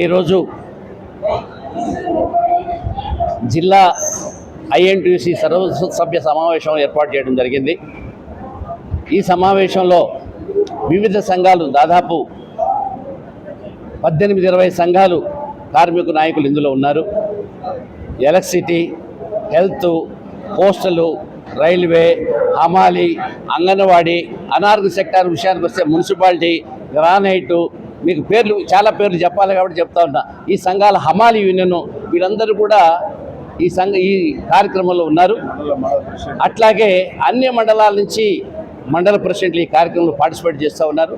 ఈరోజు జిల్లా ఐఎన్టీసీ సర్వ సభ్య సమావేశం ఏర్పాటు చేయడం జరిగింది. ఈ సమావేశంలో వివిధ సంఘాలు దాదాపు పద్దెనిమిది ఇరవై సంఘాలు కార్మిక నాయకులు ఇందులో ఉన్నారు. ఎలక్ట్రిసిటీ హెల్త్ పోస్టలు రైల్వే హమాలి అంగన్వాడీ అనారోగ్య సెక్టార్ విషయానికి వస్తే మున్సిపాలిటీ గ్రానైటు మీకు పేర్లు చాలా పేర్లు చెప్పాలి కాబట్టి చెప్తా ఉంటా. ఈ సంఘాల హమాలి యూనియన్ వీళ్ళందరూ కూడా ఈ సంఘ ఈ కార్యక్రమంలో ఉన్నారు. అట్లాగే అన్ని మండలాల నుంచి మండల ప్రెసిడెంట్లు ఈ కార్యక్రమంలో పార్టిసిపేట్ చేస్తూ ఉన్నారు.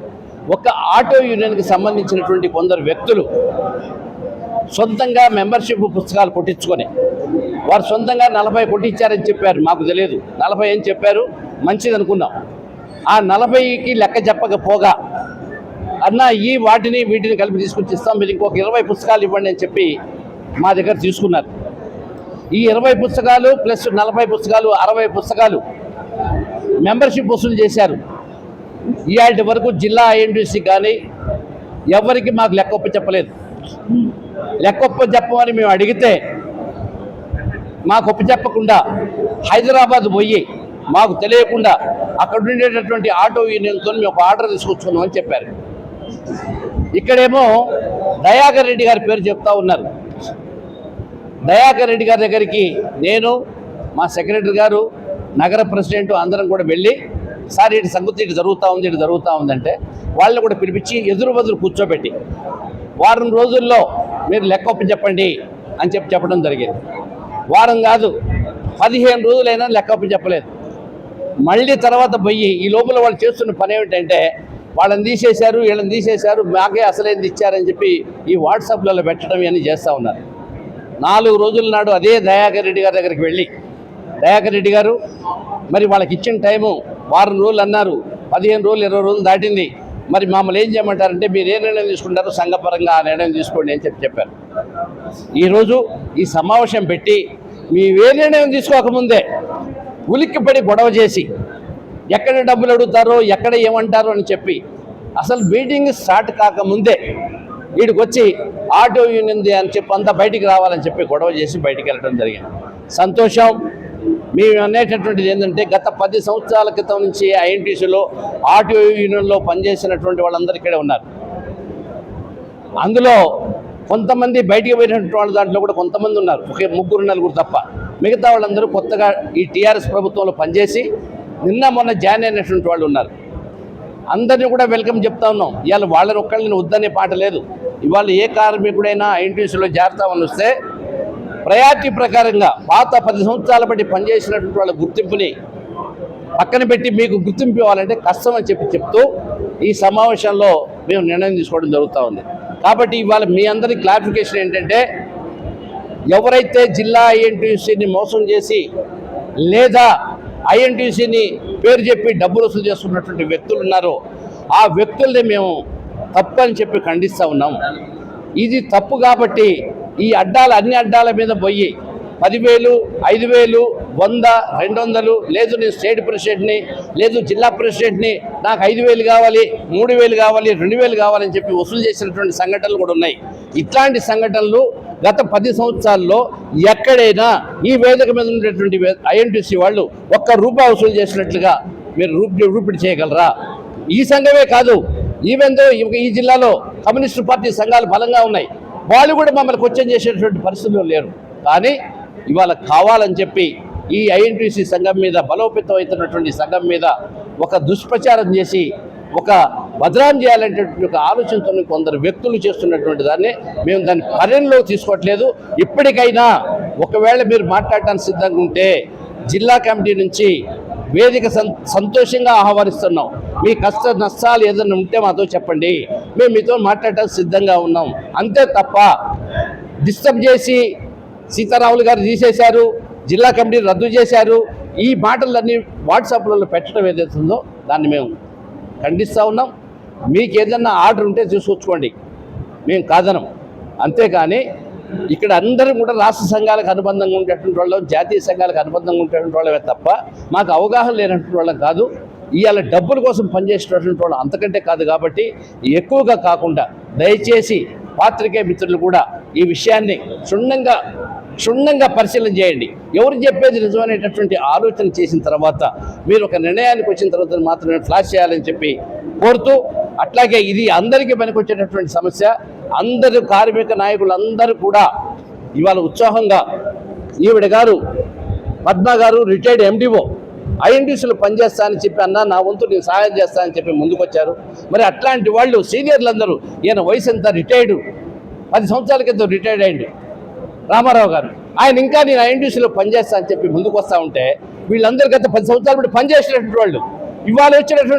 ఒక ఆటో యూనియన్కి సంబంధించినటువంటి కొందరు వ్యక్తులు సొంతంగా మెంబర్షిప్ పుస్తకాలు కొట్టించుకొని వారు సొంతంగా నలభై కొట్టించారని చెప్పారు. మాకు తెలియదు. నలభై అని చెప్పారు. మంచిది అనుకున్నాం ఆ నలభైకి లెక్క చెప్పకపోగా అన్న ఈ వాటిని వీటిని కలిపి తీసుకొచ్చి ఇస్తాం. మీరు ఇంకొక ఇరవై పుస్తకాలు ఇవ్వండి అని చెప్పి మా దగ్గర తీసుకున్నారు. ఈ ఇరవై పుస్తకాలు ప్లస్ నలభై పుస్తకాలు అరవై పుస్తకాలు మెంబర్షిప్ వసూలు చేశారు. ఇవాటి వరకు జిల్లా ఐఎన్టీసీ కానీ ఎవరికి మాకు లెక్కొప్ప చెప్పలేదు. లెక్కొప్ప చెప్పమని మేము అడిగితే మాకు ఒప్ప చెప్పకుండా హైదరాబాద్ పోయి మాకు తెలియకుండా అక్కడ ఉండేటటువంటి ఆటో యూనియన్తో మేము ఒక ఆర్డర్ తీసుకొచ్చుకున్నామని చెప్పారు. ఇక్కడేమో దయాకర్ రెడ్డి గారి పేరు చెప్తా ఉన్నారు. దయాకర్ రెడ్డి గారి దగ్గరికి నేను మా సెక్రటరీ గారు నగర ప్రెసిడెంట్ అందరం కూడా వెళ్ళి సార్ ఇటు సంగతి ఇటు జరుగుతూ ఉంది ఇటు జరుగుతూ ఉందంటే వాళ్ళని కూడా పిలిపించి ఎదురు బదులు కూర్చోబెట్టి వారం రోజుల్లో మీరు లెక్కొప్ప చెప్పండి అని చెప్పి చెప్పడం జరిగింది. వారం కాదు పదిహేను రోజులైనా లెక్కొప్ప చెప్పలేదు. మళ్ళీ తర్వాత పోయి ఈ లోపల వాళ్ళు చేస్తున్న పని ఏమిటంటే వాళ్ళని తీసేశారు వీళ్ళని తీసేశారు మాకే అసలేంది ఇచ్చారని చెప్పి ఈ వాట్సాప్లలో పెట్టడం ఇవన్నీ చేస్తూ ఉన్నారు. నాలుగు రోజుల నాడు అదే దయాకర్ రెడ్డి గారి దగ్గరికి వెళ్ళి దయాకర్ రెడ్డి గారు మరి వాళ్ళకి ఇచ్చిన టైము వారం రోజులు అన్నారు పదిహేను రోజులు ఇరవై రోజులు దాటింది. మరి మమ్మల్ని ఏం చేయమంటారంటే మీరు ఏ నిర్ణయం తీసుకుంటారో సంఘపరంగా ఆ నిర్ణయం తీసుకోండి అని చెప్పి చెప్పారు. ఈరోజు ఈ సమావేశం పెట్టి మీ ఏ నిర్ణయం తీసుకోకముందే ఉలిక్కిపడి గొడవ చేసి ఎక్కడ డబ్బులు అడుగుతారో ఎక్కడ ఏమంటారో అని చెప్పి. అసలు మీటింగ్ స్టార్ట్ కాకముందే వీడికి వచ్చి ఆటో యూనియన్ అని చెప్పి అంతా బయటికి రావాలని చెప్పి గొడవ చేసి బయటికి వెళ్ళడం జరిగింది. సంతోషం. మేము అనేటటువంటిది ఏంటంటే గత పది సంవత్సరాల క్రితం నుంచి ఐఎన్టీసీలో ఆటో యూనియన్లో పనిచేసినటువంటి వాళ్ళందరూ ఇక్కడే ఉన్నారు. అందులో కొంతమంది బయటికి పోయినటువంటి వాళ్ళ దాంట్లో కూడా కొంతమంది ఉన్నారు. ఒకే ముగ్గురు నలుగురు తప్ప. మిగతా వాళ్ళందరూ కొత్తగా ఈ టీఆర్ఎస్ ప్రభుత్వంలో పనిచేసి నిన్న మొన్న జాయిన్ అయినటువంటి వాళ్ళు ఉన్నారు. అందరినీ కూడా వెల్కమ్ చెప్తా ఉన్నాం. ఇవాళ వాళ్ళని ఒక్కళ్ళని వద్దనే పాట లేదు. ఇవాళ ఏ కార్మికుడైనా ఐఎన్టీసీలో చేరుతామని వస్తే ప్రయారిటీ ప్రకారంగా పాత పది సంవత్సరాల బట్టి పనిచేసినటువంటి వాళ్ళ గుర్తింపుని పక్కన పెట్టి మీకు గుర్తింపు ఇవ్వాలంటే కష్టం అని చెప్పి చెప్తూ ఈ సమావేశంలో మేము నిర్ణయం తీసుకోవడం జరుగుతూ ఉంది. కాబట్టి ఇవాళ మీ అందరి క్లారిఫికేషన్ ఏంటంటే ఎవరైతే జిల్లా ఐఎన్టీసీని మోసం చేసి లేదా ఐఎన్టీసీని పేరు చెప్పి డబ్బులు వసూలు చేస్తున్నటువంటి వ్యక్తులు ఉన్నారో ఆ వ్యక్తుల్ని మేము తప్పు అని చెప్పి ఖండిస్తూ ఉన్నాం. ఇది తప్పు కాబట్టి ఈ అడ్డాల అన్ని అడ్డాల మీద పోయి పదివేలు ఐదు వేలు వంద రెండు వందలు లేదు నేను స్టేట్ ప్రెసిడెంట్ని లేదు జిల్లా ప్రెసిడెంట్ని నాకు ఐదు వేలు కావాలి మూడు వేలు కావాలి రెండు వేలు కావాలని చెప్పి వసూలు చేసినటువంటి సంఘటనలు కూడా ఉన్నాయి. ఇట్లాంటి సంఘటనలు గత పది సంవత్సరాల్లో ఎక్కడైనా ఈ వేదిక మీద ఉండేటువంటి ఐఎన్టీసీ వాళ్ళు ఒక్క రూపాయి వసూలు చేసినట్లుగా మీరు రూపి రూపిడి చేయగలరా? ఈ సంఘమే కాదు ఈవెన్ దో ఈ జిల్లాలో కమ్యూనిస్టు పార్టీ సంఘాలు బలంగా ఉన్నాయి వాళ్ళు కూడా మమ్మల్ని క్వశ్చన్ చేసేటువంటి పరిస్థితులు లేరు. కానీ ఇవాళ కావాలని చెప్పి ఈ ఐఎన్టీసీ సంఘం మీద బలోపేతం అవుతున్నటువంటి సంఘం మీద ఒక దుష్ప్రచారం చేసి ఒక భద్రాం చేయాలనేటువంటి ఒక ఆలోచనతో కొందరు వ్యక్తులు చేస్తున్నటువంటి దాన్ని మేము దాన్ని పరిగణలోకి తీసుకోవట్లేదు. ఇప్పటికైనా ఒకవేళ మీరు మాట్లాడటానికి సిద్ధంగా ఉంటే జిల్లా కమిటీ నుంచి వేదిక సంతోషంగా ఆహ్వానిస్తున్నాం. మీ కష్ట నష్టాలు ఏదైనా ఉంటే మాతో చెప్పండి. మేము మీతో మాట్లాడటానికి సిద్ధంగా ఉన్నాం. అంతే తప్ప డిస్టర్బ్ చేసి సీతారాములు గారు తీసేశారు జిల్లా కమిటీ రద్దు చేశారు ఈ మాటలన్నీ వాట్సాప్లలో పెట్టడం ఏదైతుందో దాన్ని మేము ఖండిస్తూ ఉన్నాం. మీకు ఏదన్నా ఆర్డర్ ఉంటే తీసుకొచ్చుకోండి మేము కాదనం. అంతేకాని ఇక్కడ అందరూ కూడా రాష్ట్ర సంఘాలకు అనుబంధంగా ఉండేటువంటి వాళ్ళం జాతీయ సంఘాలకు అనుబంధంగా ఉండేటువంటి వాళ్ళమే తప్ప మాకు అవగాహన లేనటువంటి వాళ్ళం కాదు. ఇవాళ డబ్బుల కోసం పనిచేసేటటువంటి వాళ్ళు అంతకంటే కాదు కాబట్టి ఎక్కువగా కాకుండా దయచేసి పాత్రికేయ మిత్రులు కూడా ఈ విషయాన్ని క్షుణ్ణంగా క్షుణ్ణంగా పరిశీలన చేయండి. ఎవరు చెప్పేది నిజమైనటువంటి ఆలోచన చేసిన తర్వాత మీరు ఒక నిర్ణయానికి వచ్చిన తర్వాత మాత్రమే ఫ్లాష్ చేయాలని చెప్పి కోరుతూ అట్లాగే ఇది అందరికీ పనికొచ్చేటటువంటి సమస్య. అందరు కార్మిక నాయకులందరూ కూడా ఇవాళ ఉత్సాహంగా ఈవిడ గారు పద్మ గారు రిటైర్డ్ ఎండిఓ ఐఎన్డీసీలో పనిచేస్తా అని చెప్పి అన్న నా వంతు నేను సహాయం చేస్తా అని చెప్పి ముందుకొచ్చారు. మరి అట్లాంటి వాళ్ళు సీనియర్లు అందరూ ఈయన వయసు ఎంత? రిటైర్డు పది సంవత్సరాల క్రితం రిటైర్డ్ అయ్యిండు రామారావు గారు ఆయన ఇంకా నేను ఐఎన్టీసీలో పనిచేస్తా అని చెప్పి ముందుకు వస్తా ఉంటే వీళ్ళందరికీ గత పది సంవత్సరాలు బట్టి పనిచేసినటువంటి వాళ్ళు. ఇవాళ వచ్చినటువంటి